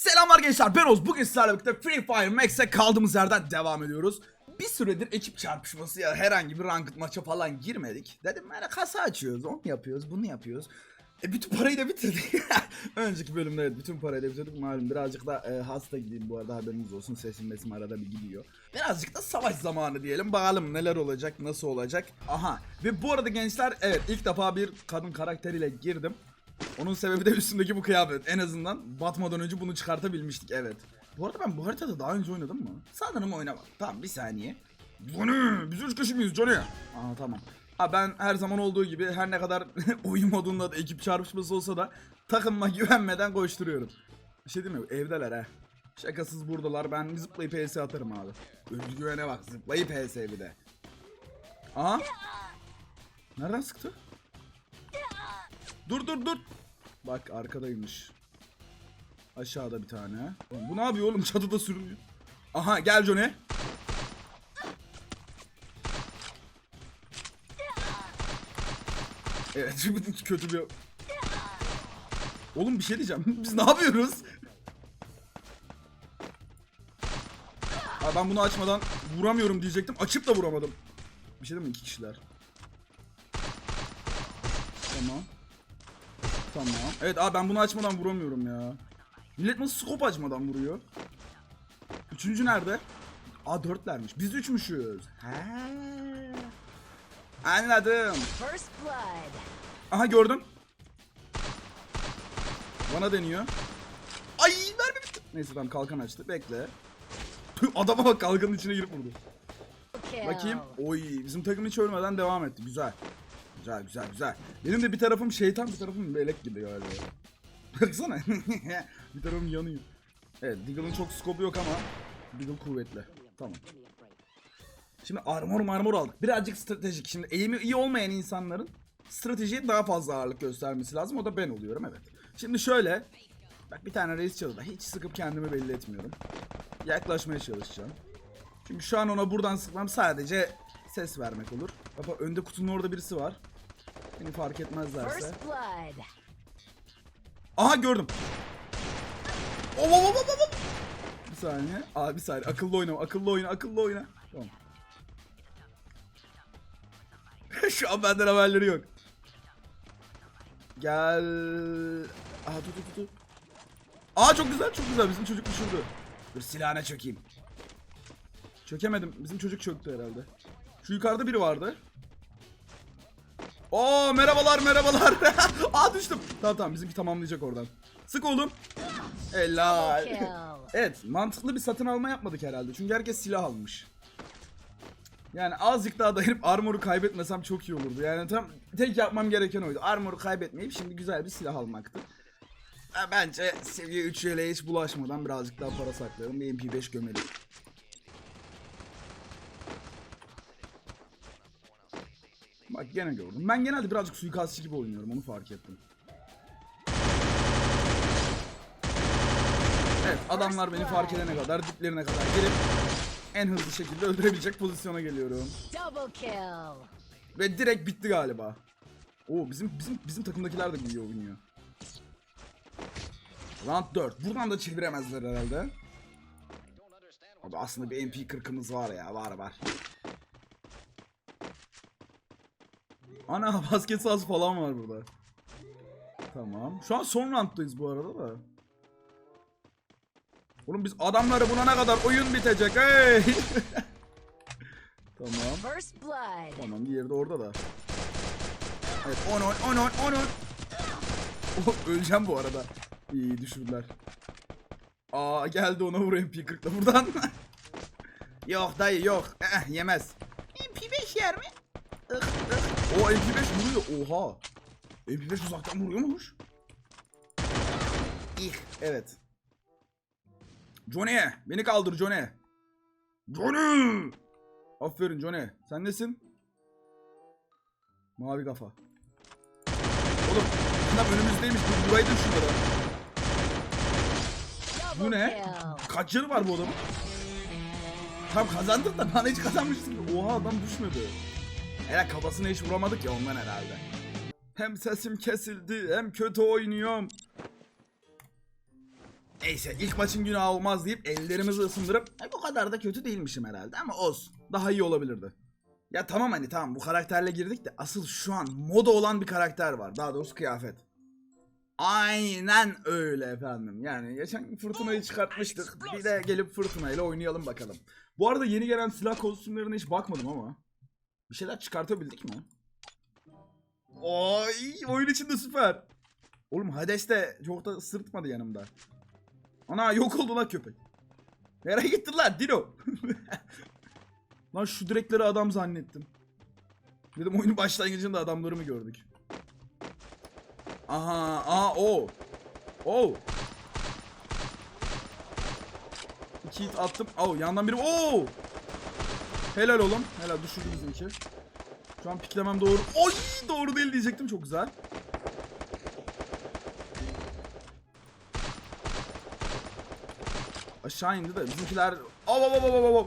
Selamlar gençler ben Oz. Bugün sizlerle birlikte Free Fire Max'e kaldığımız yerden devam ediyoruz. Bir süredir ekip çarpışması ya herhangi bir ranked maça falan girmedik. Dedim yani kasa açıyoruz, onu yapıyoruz, bunu yapıyoruz. E bütün parayı da bitirdik. Önceki bölümde evet bütün parayı da bitirdik. Malum birazcık da e, hasta gideyim bu arada haberiniz olsun. Sesim mesim arada bir gidiyor. Birazcık da savaş zamanı diyelim. Bakalım neler olacak, nasıl olacak. Aha ve bu arada gençler evet ilk defa bir kadın karakteriyle girdim. Onun sebebi de üstündeki bu kıyafet. En azından batmadan önce bunu çıkartabilmiştik evet. Bu arada ben bu haritada daha önce oynadım mı? Sanırım oynamadım. Tamam bir saniye. Johnny! Biz üç kişi miyiz Johnny? Aa tamam. Ha ben her zaman olduğu gibi her ne kadar oyun modunda da ekip çarpışması olsa da takımma güvenmeden koşturuyorum. Bir şey değil mi? Evdeler ha. Şakasız buradalar. Ben zıplayıp PS atarım abi. Özgüvene bak. Zıplayıp PS bir de. Aha. Nereden sıktı? Dur dur dur. Bak arkadaymış. Aşağıda bir tane. Oğlum Bu ne yapıyor oğlum? Çatıda sürünüyor. Aha gel Johnny. Evet kötü bir... Oğlum bir şey diyeceğim. Biz ne yapıyoruz? Aa, ben bunu açmadan vuramıyorum diyecektim. Açıp da vuramadım. Bir şey değil mi? İki kişiler. Tamam. Tamam. Evet abi ben bunu açmadan vuramıyorum ya. Millet nasıl scope açmadan vuruyor? Üçüncü nerede? Aa dörtlermiş. Biz üçmüşüz. He. Anladım. First blood. Aha gördüm. Bana deniyor. Ay mermi bitti. Neyse tamam kalkan açtı. Bekle. Adama bak kalkanın içine girip vurdu. Bakayım. Oy bizim takım hiç ölmeden devam etti. Güzel. Güzel güzel güzel. Benim de bir tarafım şeytan bir tarafım melek gibi galiba. Baksana. bir tarafım yanıyor. Evet Deagle'ın çok skopu yok ama Deagle kuvvetli. Tamam. Şimdi armor marmor aldık. Birazcık stratejik. Şimdi eğimi iyi olmayan insanların stratejiye daha fazla ağırlık göstermesi lazım. O da ben oluyorum evet. Şimdi şöyle. Bak bir tane reis çalıda. Hiç sıkıp kendimi belli etmiyorum. Yaklaşmaya çalışacağım. Çünkü şu an ona buradan sıkmam sadece ses vermek olur. Baba önde kutunun orada birisi var. Beni fark etmezlerse. Aha gördüm. Oh, oh, oh, oh, oh, oh. Bir saniye. Abi bir saniye. Akıllı oyna, akıllı oyna, akıllı oyna. Tamam. Şu an benden haberleri yok. Gel. Aha tut tut tut. Aa çok güzel, çok güzel. Bizim çocuk düşürdü. Dur silahına çökeyim. Çökemedim. Bizim çocuk çöktü herhalde. Şu yukarıda biri vardı. Oo merhabalar merhabalar. Aa düştüm. Tamam tamam bizimki tamamlayacak oradan. Sık oğlum. Helal. Evet mantıklı bir satın alma yapmadık herhalde. Çünkü herkes silah almış. Yani azıcık daha dayanıp armoru kaybetmesem çok iyi olurdu. Yani tam tek yapmam gereken oydu. Armoru kaybetmeyip şimdi güzel bir silah almaktı. Bence seviye 3 ile hiç bulaşmadan birazcık daha para saklayalım. Bir MP5 gömelim. Gene gördüm. Ben genelde birazcık suikastçı gibi oynuyorum onu fark ettim. Evet adamlar beni fark edene kadar diplerine kadar gelip en hızlı şekilde öldürebilecek pozisyona geliyorum. Double kill. Ve direkt bitti galiba. Oo bizim bizim bizim takımdakiler de iyi oynuyor. Round 4. Buradan da çeviremezler herhalde. Abi aslında bir MP40'ımız var ya. Var var. Ana basket sahası falan var burada. Tamam. Şu an son rounddayız bu arada da. Oğlum biz adamları bulana kadar oyun bitecek hey. tamam. First blood. Tamam diğeri de orada da. Evet 10 10 10 10 10 10. Oh, öleceğim bu arada. İyi düşürdüler. Aa geldi ona vur MP40'la buradan. yok dayı yok. Eh, yemez. MP5 yer mi? Ih, O MP5 vuruyor. Oha. MP5 uzaktan vuruyormuş. İh, evet. Johnny, beni kaldır Johnny. Johnny! Aferin Johnny. Sen nesin? Mavi kafa. Oğlum, bunlar önümüzdeymiş. Bu burayı da şunlara. Bu ne? Kaç canı var bu adamın? Tam kazandık da bana hiç kazanmıştık. Oha adam düşmedi. Hele kafasına hiç vuramadık ya ondan herhalde. Hem sesim kesildi hem kötü oynuyorum. Neyse ilk maçın günahı olmaz deyip ellerimizi ısındırıp e, bu kadar da kötü değilmişim herhalde ama olsun. Daha iyi olabilirdi. Ya tamam hani tamam bu karakterle girdik de asıl şu an moda olan bir karakter var. Daha doğrusu kıyafet. Aynen öyle efendim. Yani geçen fırtınayı çıkartmıştık. Bir de gelip fırtınayla oynayalım bakalım. Bu arada yeni gelen silah kostümlerine hiç bakmadım ama. Bir şeyler çıkartabildik mi? Oy oyun içinde süper. Oğlum Hades de çok da sırtmadı yanımda. Ana yok oldu lan köpek. Nereye gittin lan Dino? lan şu direkleri adam zannettim. Dedim oyunun başlangıcında adamları mı gördük? Aha, aa o. O. İki hit attım. Oh, yandan biri. Oo! Helal oğlum. Helal düşürdü bizimki. Şu an piklemem doğru. Oy! Doğru değil diyecektim. Çok güzel. Aşağı indi de bizimkiler... Av av av av av.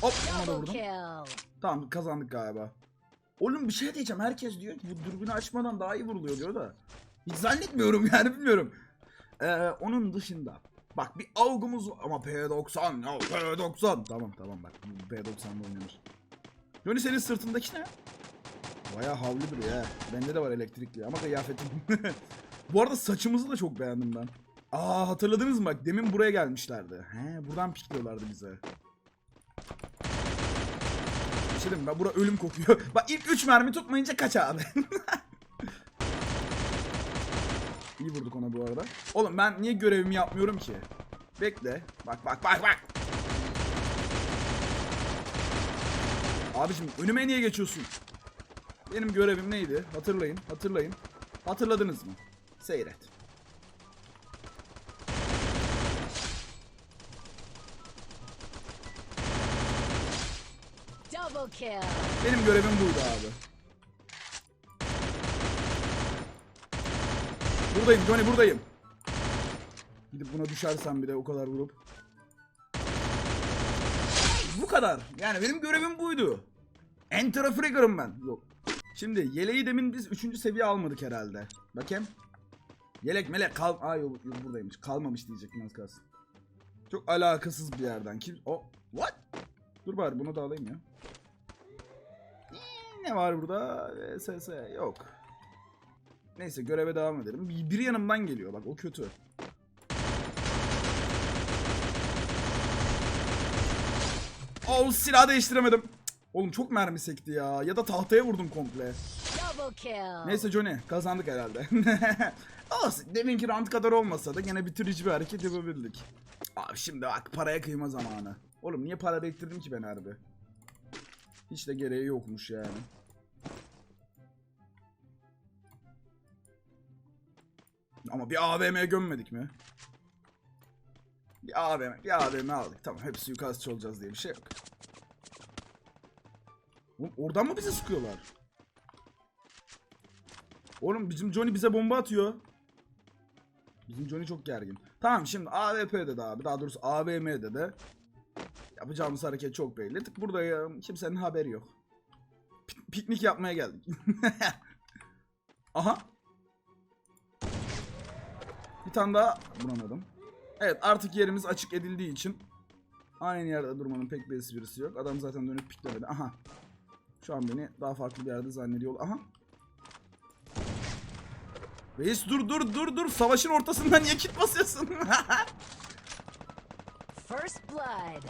Hop. Tamam kazandık galiba. Oğlum bir şey diyeceğim. Herkes diyor ki bu dürbünü açmadan daha iyi vuruluyor diyor da. Hiç zannetmiyorum yani bilmiyorum. Ee, onun dışında. Bak bir avgumuz var. ama P90 ya P90. Tamam tamam bak bu P90'da oynanır. Johnny senin sırtındaki ne? Baya havlu duruyor ha. Bende de var elektrikli ama kıyafetim. bu arada saçımızı da çok beğendim ben. Aa hatırladınız mı bak demin buraya gelmişlerdi. He buradan pikliyorlardı bize. Bir şey ben bura ölüm kokuyor. Bak ilk 3 mermi tutmayınca kaç abi. İyi vurduk ona bu arada. Oğlum ben niye görevimi yapmıyorum ki? Bekle. Bak bak bak bak. Abicim önüme niye geçiyorsun? Benim görevim neydi? Hatırlayın, hatırlayın. Hatırladınız mı? Seyret. Double kill. Benim görevim buydu abi. Buradayım Johnny buradayım. Gidip buna düşersem bir de o kadar vurup. Bu kadar. Yani benim görevim buydu. Enter Frigger'ım ben. Yok. Şimdi yeleği demin biz 3. seviye almadık herhalde. Bakayım. Yelek melek kal... Aa yok, yok buradaymış. Kalmamış diyecektim az kalsın. Çok alakasız bir yerden. Kim... O... What? Dur bari bunu da alayım ya. Ne var burada? SS yok. Neyse göreve devam edelim. Bir- Biri yanımdan geliyor bak o kötü. Oh silah değiştiremedim. Cık, Oğlum çok mermi sekti ya. Ya da tahtaya vurdum komple. Neyse Johnny kazandık herhalde. Olsun deminki round kadar olmasa da gene bitirici bir hareket yapabildik. Abi şimdi bak paraya kıyma zamanı. Oğlum niye para biriktirdim ki ben harbi? Hiç de gereği yokmuş yani. Ama bir AVM gömmedik mi? Bir AVM, bir AVM aldık. Tamam hep suikastçı olacağız diye bir şey yok. Oğlum oradan mı bizi sıkıyorlar? Oğlum bizim Johnny bize bomba atıyor. Bizim Johnny çok gergin. Tamam şimdi AWP'de de abi daha doğrusu AVM'de de yapacağımız hareket çok belli. Tık buradayım. Kimsenin haberi yok. Pik- piknik yapmaya geldik. Aha. Bir tane daha vuramadım. Evet artık yerimiz açık edildiği için aynı yerde durmanın pek bir esprisi yok. Adam zaten dönüp piklemedi. Aha. Şu an beni daha farklı bir yerde zannediyor. Aha. Reis dur dur dur dur. Savaşın ortasında niye kit basıyorsun? First blood.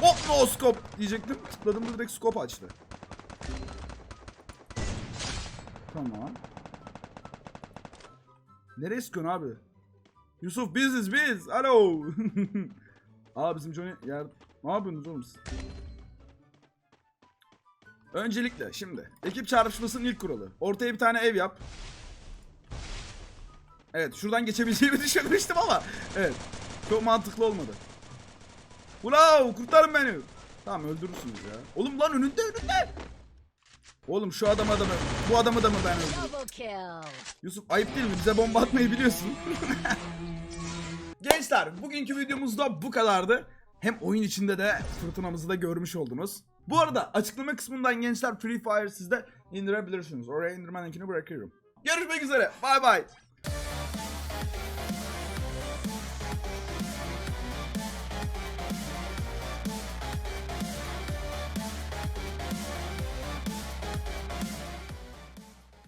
Hop no scope diyecektim. Tıkladım da direkt scope açtı. Tamam. Nereye sıkıyorsun abi? Yusuf biziz biz. Alo. Aa bizim Johnny yer... Ne yapıyorsunuz oğlum siz? Öncelikle şimdi ekip çarpışmasının ilk kuralı. Ortaya bir tane ev yap. Evet şuradan geçebileceğimi düşünmüştüm ama evet çok mantıklı olmadı. Ulav kurtarın beni. Tamam öldürürsünüz ya. Oğlum lan önünde önünde. Oğlum şu adam adamı bu adamı da mı ben öldürdüm? Yusuf ayıp değil mi? Bize bomba atmayı biliyorsun. Gençler bugünkü videomuzda bu kadardı. Hem oyun içinde de fırtınamızı da görmüş oldunuz. Bu arada açıklama kısmından gençler Free Fire sizde indirebilirsiniz. Oraya indirmen linkini bırakıyorum. Görüşmek üzere. Bay bay.